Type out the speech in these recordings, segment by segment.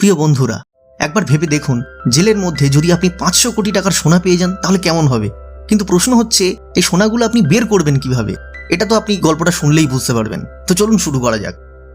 প্রিয় বন্ধুরা, একবার ভেবে দেখুন, জেলের মধ্যে যদি আপনি পাঁচশো কোটি টাকার সোনা পেয়ে যান, তাহলে কেমন হবে? কিন্তু প্রশ্ন হচ্ছে, এই সোনাগুলো আপনি বের করবেন কীভাবে? এটা তো আপনি গল্পটা শুনলেই বুঝতে পারবেন। তো চলুন শুরু করা যাক।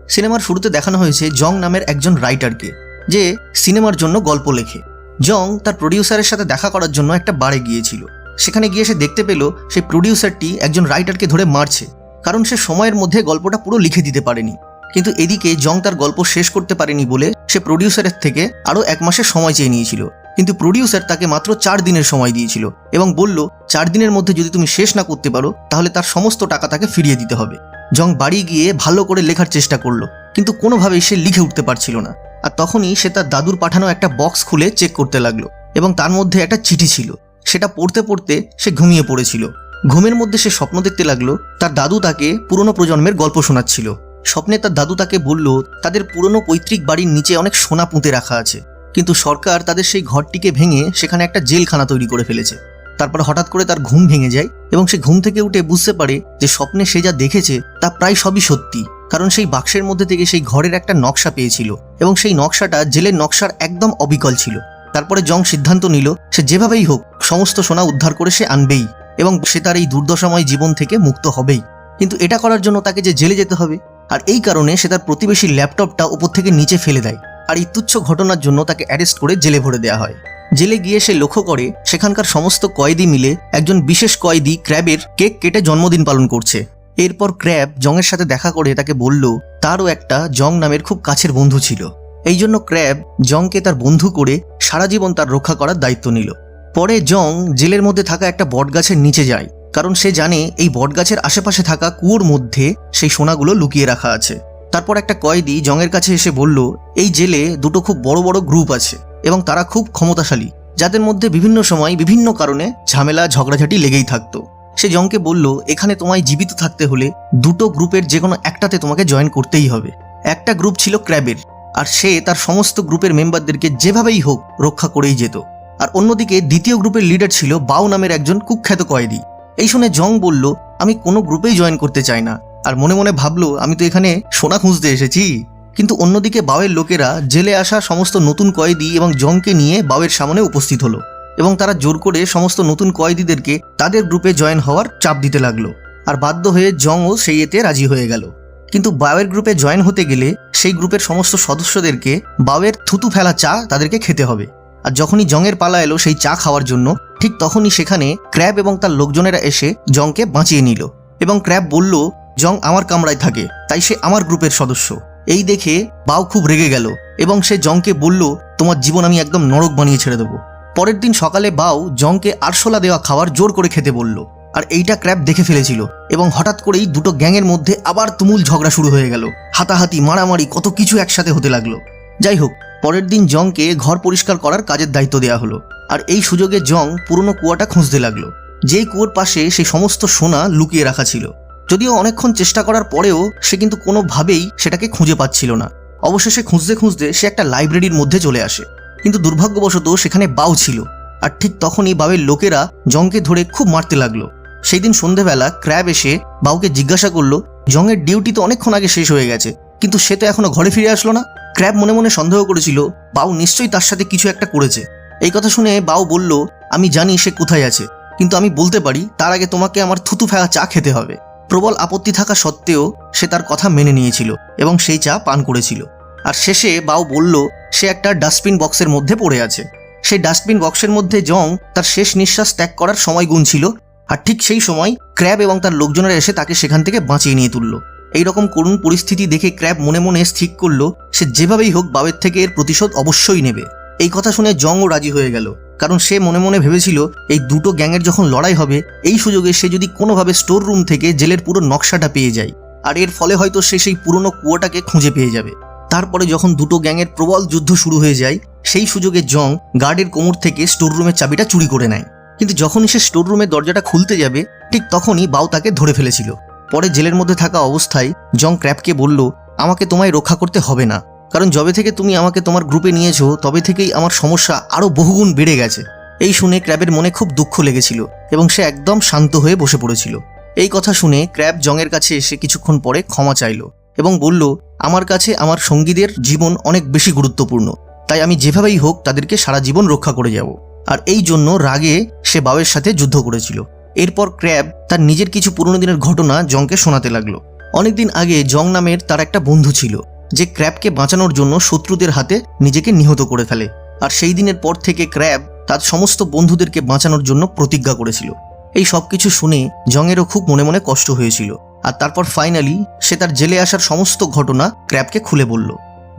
সিনেমার শুরুতে দেখানো হয়েছে জং নামের একজন রাইটারকে, যে সিনেমার জন্য গল্প লেখে। জং তার প্রডিউসারের সাথে দেখা করার জন্য একটা বারে গিয়েছিল। সেখানে গিয়ে সে দেখতে পেল, সেই প্রডিউসারটি একজন রাইটারকে ধরে মারছে, কারণ সে সময়ের মধ্যে গল্পটা পুরো লিখে দিতে পারেনি। কিন্তু এদিকে জং তার গল্প শেষ করতে পারেনি বলে সে প্রডিউসারের থেকে আরও এক মাসের সময় চেয়ে নিয়েছিল। কিন্তু প্রডিউসার তাকে মাত্র চার দিনের সময় দিয়েছিল এবং বলল, চার দিনের মধ্যে যদি তুমি শেষ না করতে পারো, তাহলে তার সমস্ত টাকা তাকে ফিরিয়ে দিতে হবে। জং বাড়ি গিয়ে ভালো করে লেখার চেষ্টা করল, কিন্তু কোনোভাবেই সে লিখে উঠতে পারছিল না। আর তখনই সে তার দাদুর পাঠানো একটা বক্স খুলে চেক করতে লাগল এবং তার মধ্যে একটা চিঠি ছিল। সেটা পড়তে পড়তে সে ঘুমিয়ে পড়েছিল। ঘুমের মধ্যে সে স্বপ্ন দেখতে লাগল, তার দাদু তাকে পুরনো প্রজন্মের গল্প শোনাচ্ছিল। স্বপ্নে তার দাদু তাকে বলল, তাদের পুরনো পৈতৃক বাড়ির নিচে অনেক সোনা পুঁতে রাখা আছে। কিন্তু সরকার তাদের সেই ঘরটিকে ভেঙে সেখানে একটা জেলখানা তৈরি করে ফেলেছে। তারপর হঠাৎ করে তার ঘুম ভেঙে যায় এবং সে ঘুম থেকে উঠে বুঝতে পারে যে স্বপ্নে সে যা দেখেছে, তা প্রায় সবই সত্যি। কারণ সেই বাক্সের মধ্যে থেকে সেই ঘরের একটা নকশা পেয়েছিল এবং সেই নকশাটা জেলের নকশার একদম অবিকল ছিল। তারপরে জং সিদ্ধান্ত নিল, সে যেভাবেই হোক সমস্ত সোনা উদ্ধার করে সে আনবেই এবং সে তার এই দুর্দশাময় জীবন থেকে মুক্ত হবেই। কিন্তু এটা করার জন্য তাকে যে জেলে যেতে হবে? আর এই কারণে সে তার প্রতিবেশীর ল্যাপটপটা উপর থেকে নিচে ফেলে দেয় আর এই তুচ্ছ ঘটনার জন্য তাকে অ্যারেস্ট করে জেলে ভরে দেওয়া হয়। জেলে গিয়ে সে লক্ষ্য করে সেখানকার সমস্ত কয়েদি মিলে একজন বিশেষ কয়েদি ক্র্যাবের কেক কেটে জন্মদিন পালন করছে। এরপর ক্র্যাব জংয়ের সাথে দেখা করে তাকে বলল, তারও একটা জং নামের খুব কাছের বন্ধু ছিল। এই জন্য ক্র্যাব জংকে তার বন্ধু করে সারা জীবন তার রক্ষা করার দায়িত্ব নিল। পরে জং জেলের মধ্যে থাকা একটা বটগাছের নিচে যায়। কারণ সে জানে এই বটগাছের আশেপাশে থাকা কুয়োর মধ্যে সেই সোনাগুলো লুকিয়ে রাখা আছে। তারপর একটা কয়েদি জংয়ের কাছে এসে বলল, এই জেলে দুটো খুব বড় বড় গ্রুপ আছে এবং তারা খুব ক্ষমতাশালী, যাদের মধ্যে বিভিন্ন সময় বিভিন্ন কারণে ঝামেলা, ঝগড়াঝাটি লেগেই থাকতো সে জংকে বলল, এখানে তোমায় জীবিত থাকতে হলে দুটো গ্রুপের যে কোনো একটাতে তোমাকে জয়েন করতেই হবে। একটা গ্রুপ ছিল ক্র্যাবের, আর সে তার সমস্ত গ্রুপের মেম্বারদেরকে যেভাবেই হোক রক্ষা করেই যেত। আর অন্যদিকে দ্বিতীয় গ্রুপের লিডার ছিল বাউ নামের একজন কুখ্যাত কয়েদি। এই শুনে জং বলল, আমি কোনো গ্রুপেই জয়েন করতে চাই না। আর মনে মনে ভাবলো, আমি তো এখানে সোনা খুঁজতে এসেছি। কিন্তু অন্যদিকে বাওয়ের লোকেরা জেলে আসা সমস্ত নতুন কয়েদি এবং জংকে নিয়ে বাওয়ের সামনে উপস্থিত হলো এবং তারা জোর করে সমস্ত নতুন কয়েদিদেরকে তাদের গ্রুপে জয়েন হওয়ার চাপ দিতে লাগল। আর বাধ্য হয়ে জংও সেই এতে রাজি হয়ে গেল। কিন্তু বাওয়ের গ্রুপে জয়েন হতে গেলে সেই গ্রুপের সমস্ত সদস্যদেরকে বাওয়ের থুতু ফেলা চা তাদেরকে খেতে হবে। আর যখনই জংয়ের পালা এলো সেই চা খাওয়ার জন্য, ঠিক তখনই সেখানে ক্র্যাব এবং তার লোকজনেরা এসে জংকে বাঁচিয়ে নিল এবং ক্র্যাব বলল, জং আমার কামরায় থাকে, তাই সে আমার গ্রুপের সদস্য। এই দেখে বাও খুব রেগে গেল এবং সে জংকে বলল, তোমার জীবন আমি একদম নরক বানিয়ে ছেড়ে দেবো। পরের দিন সকালে বাও জংকে আরশোলা দেওয়া খাওয়ার জোর করে খেতে বলল, আর এইটা ক্র্যাব দেখে ফেলেছিল এবং হঠাৎ করেই দুটো গ্যাংয়ের মধ্যে আবার তুমুল ঝগড়া শুরু হয়ে গেল। হাতাহাতি, মারামারি, কত কিছু একসাথে হতে লাগল। যাই হোক পরের দিন জংকে ঘর পরিষ্কার করার কাজের দায়িত্ব দেওয়া হলো। আর এই সুযোগে জং পুরনো কুয়াটা খুঁজতে লাগল। যেই কুয়োর পাশে সেই সমস্ত সোনা লুকিয়ে রাখা ছিল। যদিও অনেকক্ষণ চেষ্টা করার পরেও সে কিন্তু কোনোভাবেই সেটাকে খুঁজে পাচ্ছিল না। অবশেষে খুঁজতে খুঁজতে সে একটা লাইব্রেরির মধ্যে চলে আসে। কিন্তু দুর্ভাগ্যবশত সেখানে বাউ ছিল। আর ঠিক তখনই বাবের লোকেরা জংকে ধরে খুব মারতে লাগল। সেই দিন সন্ধেবেলা ক্র্যাব এসে বাউকে জিজ্ঞাসা করল, জংয়ের ডিউটি তো অনেকক্ষণ আগে শেষ হয়ে গেছে, কিন্তু সে তো এখনও ঘরে ফিরে আসলো না? ক্র্যাব মনে মনে সন্দেহ করেছিল, বাউ নিশ্চয়ই তার সাথে কিছু একটা করেছে। এই কথা শুনে বাউ বলল, আমি জানি সে কোথায় আছে, কিন্তু আমি বলতে পারি, তার আগে তোমাকে আমার থুতু ফেলা চা খেতে হবে। প্রবল আপত্তি থাকা সত্ত্বেও সে তার কথা মেনে নিয়েছিল এবং সেই চা পান করেছিল। আর শেষে বাউ বলল, সে একটা ডাস্টবিন বক্সের মধ্যে পড়ে আছে। সেই ডাস্টবিন বক্সের মধ্যে জং তার শেষ নিঃশ্বাস ত্যাগ করার সময় গুনছিল, আর ঠিক সেই সময় ক্র্যাব এবং তার লোকজনেরা এসে তাকে সেখান থেকে বাঁচিয়ে নিয়ে তুলল। এইরকম করুণ পরিস্থিতি দেখে ক্র্যাব মনে মনে স্থির করল, সে যেভাবেই হোক বাবের থেকে এর প্রতিশোধ অবশ্যই নেবে। এই কথা শুনে জংও রাজি হয়ে গেল, কারণ সে মনে মনে ভেবেছিল, এই দুটো গ্যাংয়ের যখন লড়াই হবে, এই সুযোগে সে যদি কোনোভাবে স্টোর রুম থেকে জেলের পুরো নকশাটা পেয়ে যায়, আর এর ফলে হয়তো সে সেই পুরনো কুয়োটাকে খুঁজে পেয়ে যাবে। তারপরে যখন দুটো গ্যাংয়ের প্রবল যুদ্ধ শুরু হয়ে যায়, সেই সুযোগে জং গার্ডের কোমর থেকে স্টোর রুমের চাবিটা চুরি করে নেয়। কিন্তু যখনই সে স্টোর রুমের দরজাটা খুলতে যাবে, ঠিক তখনই বাউ তাকে ধরে ফেলেছিল। পরে জেলের মধ্যে থাকা অবস্থায় জং ক্র্যাপকে বলল, আমাকে তোমায় রক্ষা করতে হবে না। কারণ যবে থেকে তুমি আমাকে তোমার গ্রুপে নিয়েছো, তবে থেকেই আমার সমস্যা আরও বহুগুণ বেড়ে গেছে। এই শুনে ক্র্যাবের মনে খুব দুঃখ লেগেছিল এবং সে একদম শান্ত হয়ে বসে পড়েছিল। এই কথা শুনে ক্র্যাব জংয়ের কাছে এসে কিছুক্ষণ পরে ক্ষমা চাইল এবং বলল, আমার কাছে আমার সঙ্গীদের জীবন অনেক বেশি গুরুত্বপূর্ণ। তাই আমি যেভাবেই হোক তাদেরকে সারা জীবন রক্ষা করে যাব। আর এই জন্য রাগে সে বাবের সাথে যুদ্ধ করেছিল। এরপর ক্র্যাব তার নিজের কিছু পুরনো দিনের ঘটনা জংকে শোনাতে লাগল। অনেকদিন আগে জং নামের তার একটা বন্ধু ছিল, যে ক্র্যাবকে বাঁচানোর জন্য শত্রুদের হাতে নিজেকে নিহত করে ফেলে। আর সেই দিনের পর থেকে ক্র্যাব তার সমস্ত বন্ধুদেরকে বাঁচানোর জন্য প্রতিজ্ঞা করেছিল। এই সব কিছু শুনে জংয়েরও খুব মনে মনে কষ্ট হয়েছিল। আর তারপর ফাইনালি সে তার জেলে আসার সমস্ত ঘটনা ক্র্যাবকে খুলে বলল।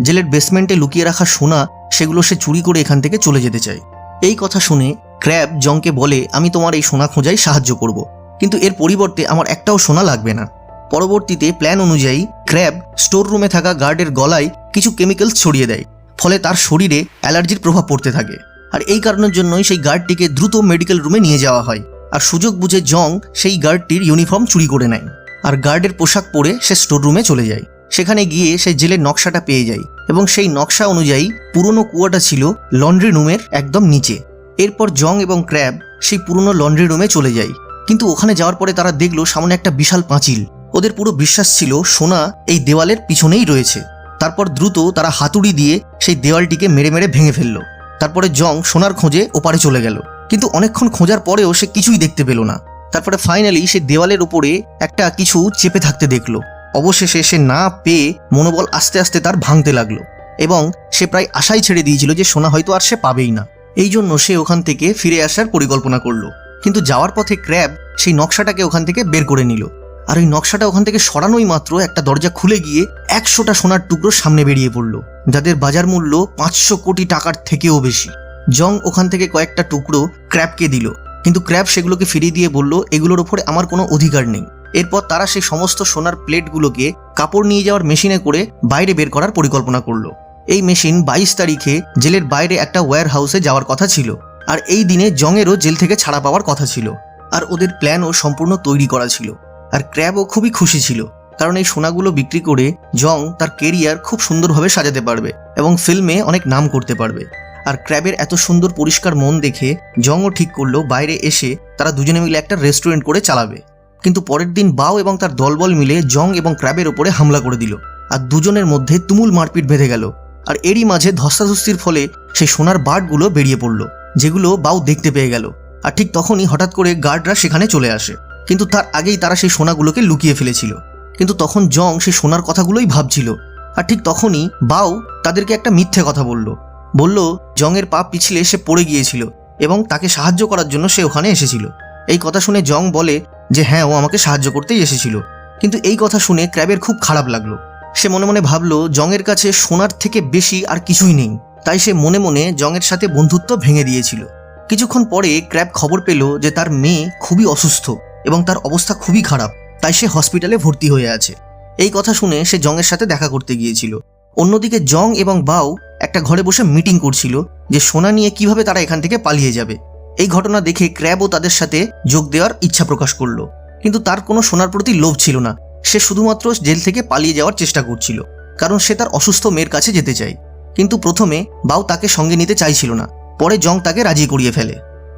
জেলের বেসমেন্টে লুকিয়ে রাখা সোনা, সেগুলো সে চুরি করে এখান থেকে চলে যেতে চায়। এই কথা শুনে ক্র্যাব জংকে বলে, আমি তোমার এই সোনা খোঁজায় সাহায্য করব। কিন্তু এর পরিবর্তে আমার একটাও সোনা লাগবে না। পরবর্তীতে প্ল্যান অনুযায়ী ক্র্যাব স্টোর রুমে থাকা গার্ডের গলায় কিছু কেমিক্যালস ছড়িয়ে দেয়, ফলে তার শরীরে অ্যালার্জির প্রভাব পড়তে থাকে। আর এই কারণের জন্যই সেই গার্ডটিকে দ্রুত মেডিকেল রুমে নিয়ে যাওয়া হয়। আর সুযোগ বুঝে জং সেই গার্ডটির ইউনিফর্ম চুরি করে নেয়। আর গার্ডের পোশাক পরে সে স্টোর রুমে চলে যায়। সেখানে গিয়ে সে জেলের নকশাটা পেয়ে যায় এবং সেই নকশা অনুযায়ী পুরনো কুয়াটা ছিল লন্ড্রি রুমের একদম নিচে। এরপর জং এবং ক্র্যাব সেই পুরনো লন্ড্রি রুমে চলে যায়। কিন্তু ওখানে যাওয়ার পরে তারা দেখল সামনে একটা বিশাল পাঁচিল। ওদের পুরো বিশ্বাস ছিল সোনা এই দেওয়ালের পিছনেই রয়েছে। তারপর দ্রুত তারা হাতুড়ি দিয়ে সেই দেওয়ালটিকে মেরে মেরে ভেঙে ফেলল। তারপরে জং সোনার খোঁজে ওপারে চলে গেল। কিন্তু অনেকক্ষণ খোঁজার পরেও সে কিছুই দেখতে পেল না। তারপরে ফাইনালি সে দেওয়ালের উপরে একটা কিছু চেপে থাকতে দেখল। অবশেষে সে না পেয়ে মনোবল আস্তে আস্তে তার ভাঙতে লাগল। এবং সে প্রায় আশাই ছেড়ে দিয়েছিল যে সোনা হয়তো আর সে পাবেই না। এই জন্য সে ওখান থেকে ফিরে আসার পরিকল্পনা করল। কিন্তু যাওয়ার পথে ক্র্যাব সেই নকশাটাকে ওখান থেকে বের করে নিল। আর ওই নকশাটা ওখান থেকে সরানোই মাত্র একটা দরজা খুলে গিয়ে একশোটা সোনার টুকরো সামনে বেরিয়ে পড়ল, যাদের বাজার মূল্য পাঁচশো কোটি টাকার থেকেও বেশি। জং ওখান থেকে কয়েকটা টুকরো ক্র্যাবকে দিল, কিন্তু ক্র্যাব সেগুলোকে ফিরিয়ে দিয়ে বলল, এগুলোর ওপরে আমার কোনো অধিকার নেই। এরপর তারা সেই সমস্ত সোনার প্লেটগুলোকে কাপড় নিয়ে যাওয়ার মেশিনে করে বাইরে বের করার পরিকল্পনা করল। এই মেশিন বাইশ তারিখে জেলের বাইরে একটা ওয়্যার হাউসে যাওয়ার কথা ছিল। আর এই দিনে জংয়েরও জেল থেকে ছাড়া পাওয়ার কথা ছিল। আর ওদের প্ল্যানও সম্পূর্ণ তৈরি করা ছিল। আর ক্র্যাবও খুবই খুশি ছিল। কারণ এই সোনাগুলো বিক্রি করে জং তার কেরিয়ার খুব সুন্দরভাবে সাজাতে পারবে এবং ফিল্মে অনেক নাম করতে পারবে। আর ক্র্যাবের এত সুন্দর পরিষ্কার মন দেখে জংও ঠিক করল বাইরে এসে তারা দুজনে মিলে একটা রেস্টুরেন্ট করে চালাবে। কিন্তু পরের দিন বাও এবং তার দলবল মিলে জং এবং ক্র্যাবের ওপরে হামলা করে দিল। আর দুজনের মধ্যে তুমুল মারপিট বেঁধে গেল। আর এরই মাঝে ধস্তাধস্তির ফলে সেই সোনার বার্ডগুলো বেরিয়ে পড়ল, যেগুলো বাউ দেখতে পেয়ে গেল। আর ঠিক তখনই হঠাৎ করে গার্ডরা সেখানে চলে আসে। কিন্তু তার আগেই তারা সেই সোনাগুলোকে লুকিয়ে ফেলেছিল। কিন্তু তখন জং সেই সোনার কথাগুলোই ভাবছিল। আর ঠিক তখনই বাউ তাদেরকে একটা মিথ্যে কথা বলল। বলল, জংয়ের পা পিছলে সে পড়ে গিয়েছিল এবং তাকে সাহায্য করার জন্য সে ওখানে এসেছিল। এই কথা শুনে জং বলে যে হ্যাঁ ও আমাকে সাহায্য করতেই এসেছিল। কিন্তু এই কথা শুনে ক্র্যাবের খুব খারাপ লাগল। সে মনে মনে ভাবলো, জংয়ের কাছে সোনার থেকে বেশি আর কিছুই নেই। তাই সে মনে মনে জংয়ের সাথে বন্ধুত্ব ভেঙে দিয়েছিল। কিছুক্ষণ পরে ক্র্যাব খবর পেল যে তার মেয়ে খুবই অসুস্থ এবং তার অবস্থা খুবই খারাপ, তাই সে হসপিটালে ভর্তি হয়ে আছে। এই কথা শুনে সে জংয়ের সাথে দেখা করতে গিয়েছিল। অন্যদিকে জং এবং বাউ একটা ঘরে বসে মিটিং করছিল যে সোনা নিয়ে কীভাবে তারা এখান থেকে পালিয়ে যাবে। এই ঘটনা দেখে ক্র্যাবও তাদের সাথে যোগ দেওয়ার ইচ্ছা প্রকাশ করল। কিন্তু তার কোনো সোনার প্রতি লোভ ছিল না। সে শুধুমাত্র জেল থেকে পালিয়ে যাওয়ার চেষ্টা করছিল, কারণ সে তার অসুস্থ মেয়ের কাছে যেতে চায়। কিন্তু প্রথমে বাউ তাকে সঙ্গে নিতে চাইছিল না, পরে জং তাকে রাজি করিয়ে ফেলে।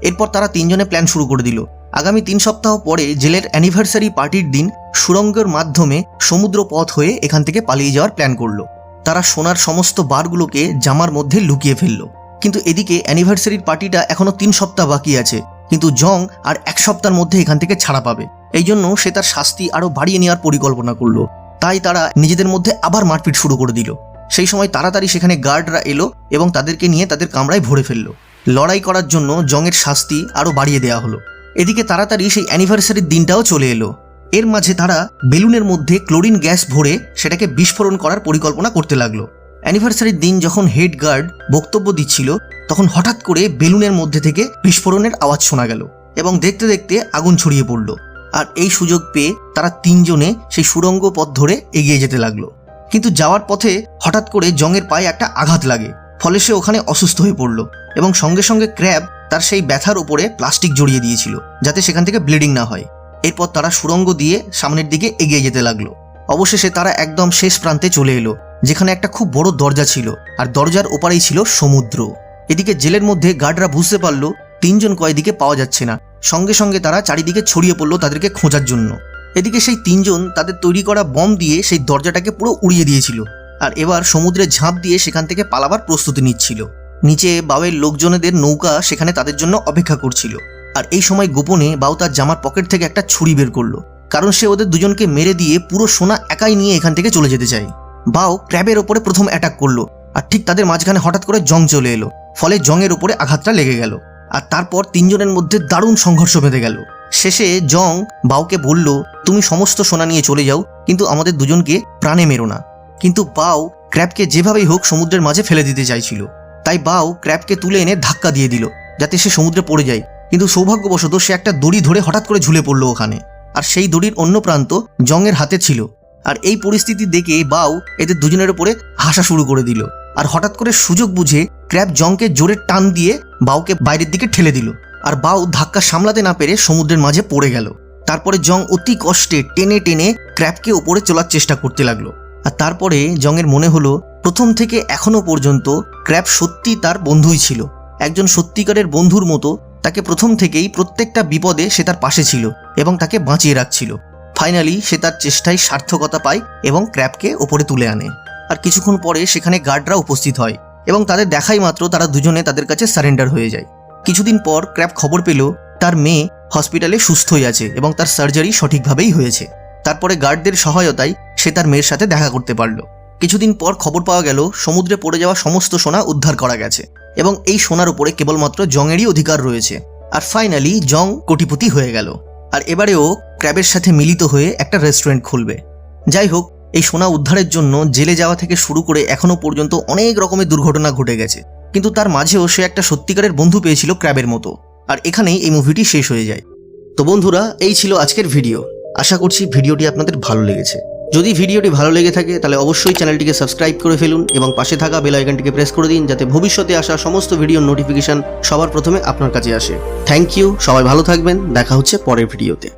এরপর তারা তিনজনে প্ল্যান শুরু করে দিল। আগামী তিন সপ্তাহ পরে জেলের অ্যানিভার্সারি পার্টির দিন সুরঙ্গের মাধ্যমে সমুদ্র পথ হয়ে এখান থেকে পালিয়ে যাওয়ার প্ল্যান করল। তারা সোনার সমস্ত বারগুলোকে জামার মধ্যে লুকিয়ে ফেলল। কিন্তু এদিকে অ্যানিভার্সারির পার্টিটা এখনও তিন সপ্তাহ বাকি আছে, কিন্তু জং আর এক সপ্তাহের মধ্যে এখান থেকে ছাড়া পাবে। এই জন্য সে তার শাস্তি আরও বাড়িয়ে নেওয়ার পরিকল্পনা করল। তাই তারা নিজেদের মধ্যে আবার মারপিট শুরু করে দিল। সেই সময় তাড়াতাড়ি সেখানে গার্ডরা এলো এবং তাদেরকে নিয়ে তাদের কামরায় ভরে ফেলল। লড়াই করার জন্য জংয়ের শাস্তি আরও বাড়িয়ে দেওয়া হলো। এদিকে তাড়াতাড়ি সেই অ্যানিভার্সারির দিনটাও চলে এলো। এর মাঝে তারা বেলুনের মধ্যে ক্লোরিন গ্যাস ভরে সেটাকে বিস্ফোরণ করার পরিকল্পনা করতে লাগল। অ্যানিভার্সারির দিন যখন হেড গার্ড বক্তব্য দিচ্ছিল, তখন হঠাৎ করে বেলুনের মধ্যে থেকে বিস্ফোরণের আওয়াজ শোনা গেল এবং দেখতে দেখতে আগুন ছড়িয়ে পড়ল। আর এই সুযোগ পেয়ে তারা তিনজনে সেই সুরঙ্গ পথ ধরে এগিয়ে যেতে লাগল। কিন্তু যাওয়ার পথে হঠাৎ করে জংয়ের পায়ে একটা আঘাত লাগে, ফলে সে ওখানে অসুস্থ হয়ে পড়ল এবং সঙ্গে সঙ্গে ক্র্যাব তার সেই ব্যথার উপরে প্লাস্টিক জড়িয়ে দিয়েছিল, যাতে সেখান থেকে ব্লিডিং না হয়। এরপর তারা সুরঙ্গ দিয়ে সামনের দিকে এগিয়ে যেতে লাগল। অবশেষে তারা একদম শেষ প্রান্তে চলে এলো, যেখানে একটা খুব বড় দরজা ছিল আর দরজার ওপারেই ছিল সমুদ্র। এদিকে জেলের মধ্যে গার্ডরা বুঝতে পারল, তিনজন কয়েদিকে পাওয়া যাচ্ছে না। সঙ্গে সঙ্গে তারা চারিদিকে ছড়িয়ে পড়ল তাদেরকে খোঁজার জন্য। এদিকে সেই তিনজন তাদের তৈরি করা বম দিয়ে সেই দরজাটাকে পুরো উড়িয়ে দিয়েছিল আর এবার সমুদ্রে ঝাঁপ দিয়ে সেখান থেকে পালাবার প্রস্তুতি নিচ্ছিল। নিচে বাউয়ের লোকজনেদের নৌকা সেখানে তাদের জন্য অপেক্ষা করছিল। আর এই সময় গোপনে বাউ তার জামার পকেট থেকে একটা ছুরি বের করল, কারণ সে ওদের দুজনকে মেরে দিয়ে পুরো সোনা একাই নিয়ে এখান থেকে চলে যেতে চায়। বাউ ক্র্যাবের ওপরে প্রথম অ্যাটাক করল আর ঠিক তাদের মাঝখানে হঠাৎ করে জং চলে এলো, ফলে জংয়ের ওপরে আঘাতটা লেগে গেল। আর তারপর তিনজনের মধ্যে দারুণ সংঘর্ষ বেঁধে গেল। শেষে জং বাউকে বলল, তুমি সমস্ত সোনা নিয়ে চলে যাও, কিন্তু আমাদের দুজনকে প্রাণে মেরো না। কিন্তু বাউ ক্র্যাবকে যেভাবেই হোক সমুদ্রের মাঝে ফেলে দিতে চাইছিল। তাই বাউ ক্র্যাবকে তুলে এনে ধাক্কা দিয়ে দিল, যাতে সে সমুদ্রে পড়ে যায়। কিন্তু সৌভাগ্যবশত সে একটা দড়ি ধরে হঠাৎ করে ঝুলে পড়ল ওখানে। আর সেই দড়ির অন্য প্রান্ত জংয়ের হাতে ছিল। আর এই পরিস্থিতি দেখে বাউ এদের দুজনের উপরে হাসা শুরু করে দিল। আর হঠাৎ করে সুযোগ বুঝে ক্র্যাব জংকে জোরে টান দিয়ে বাউকে বাইরের দিকে ঠেলে দিল। আর বাউ ধাক্কা সামলাতে না পেরে সমুদ্রের মাঝে পড়ে গেল। তারপরে জং অতি কষ্টে টেনে টেনে ক্র্যাবকে ওপরে চলার চেষ্টা করতে লাগল। আর তারপরে জংয়ের মনে হলো, প্রথম থেকে এখনও পর্যন্ত ক্র্যাব সত্যি তার বন্ধুই ছিল। একজন সত্যিকারের বন্ধুর মতো তাকে প্রথম থেকেই প্রত্যেকটা বিপদে সে তার পাশে ছিল এবং তাকে বাঁচিয়ে রাখছিল। ফাইনালি সে তার চেষ্টায় সার্থকতা পায় এবং ক্র্যাবকে ওপরে তুলে আনে। আর কিছুক্ষণ পরে সেখানে গার্ডরা উপস্থিত হয়। এবং তাদের দেখাই মাত্র তারা দুজনে তাদের কাছে সারেন্ডার হয়ে যায়। কিছুদিন পর ক্র্যাব খবর পেল, তার মেয়ে হসপিটালে সুস্থই আছে এবং তার সার্জারি সঠিকভাবেই হয়েছে। তারপরে গার্ডদের সহায়তায় সে তার মেয়ের সাথে দেখা করতে পারল। কিছুদিন পর খবর পাওয়া গেল, সমুদ্রে পড়ে যাওয়া সমস্ত সোনা উদ্ধার করা গেছে এবং এই সোনার উপরে কেবলমাত্র জংয়েরই অধিকার রয়েছে। আর ফাইনালি জং কোটিপতি হয়ে গেল। আর এবারেও ক্র্যাবের সাথে মিলিত হয়ে একটা রেস্টুরেন্ট খুলবে। যাই হোক এই সোনা উদ্ধারের জন্য জেলে যাওয়া থেকে শুরু করে এখনও পর্যন্ত অনেক রকমের দুর্ঘটনা ঘটে গেছে। কিন্তু তার মাঝেও সে একটা সত্যিকারের বন্ধু পেয়েছিল ক্র্যাবের মতো। আর এখানেই এই মুভিটি শেষ হয়ে যায়। তো বন্ধুরা, এই ছিল আজকের ভিডিও। আশা করছি ভিডিওটি আপনাদের ভালো লেগেছে। যদি ভিডিওটি ভালো লেগে থাকে, তাহলে অবশ্যই চ্যানেলটিকে সাবস্ক্রাইব করে ফেলুন এবং পাশে থাকা বেল আইকনটিকে প্রেস করে দিন যাতে ভবিষ্যতে আসা সমস্ত ভিডিওর নোটিফিকেশন সবার প্রথমে আপনার কাছে আসে। থ্যাংক ইউ, সবাই ভালো থাকবেন, দেখা হচ্ছে পরের ভিডিওতে।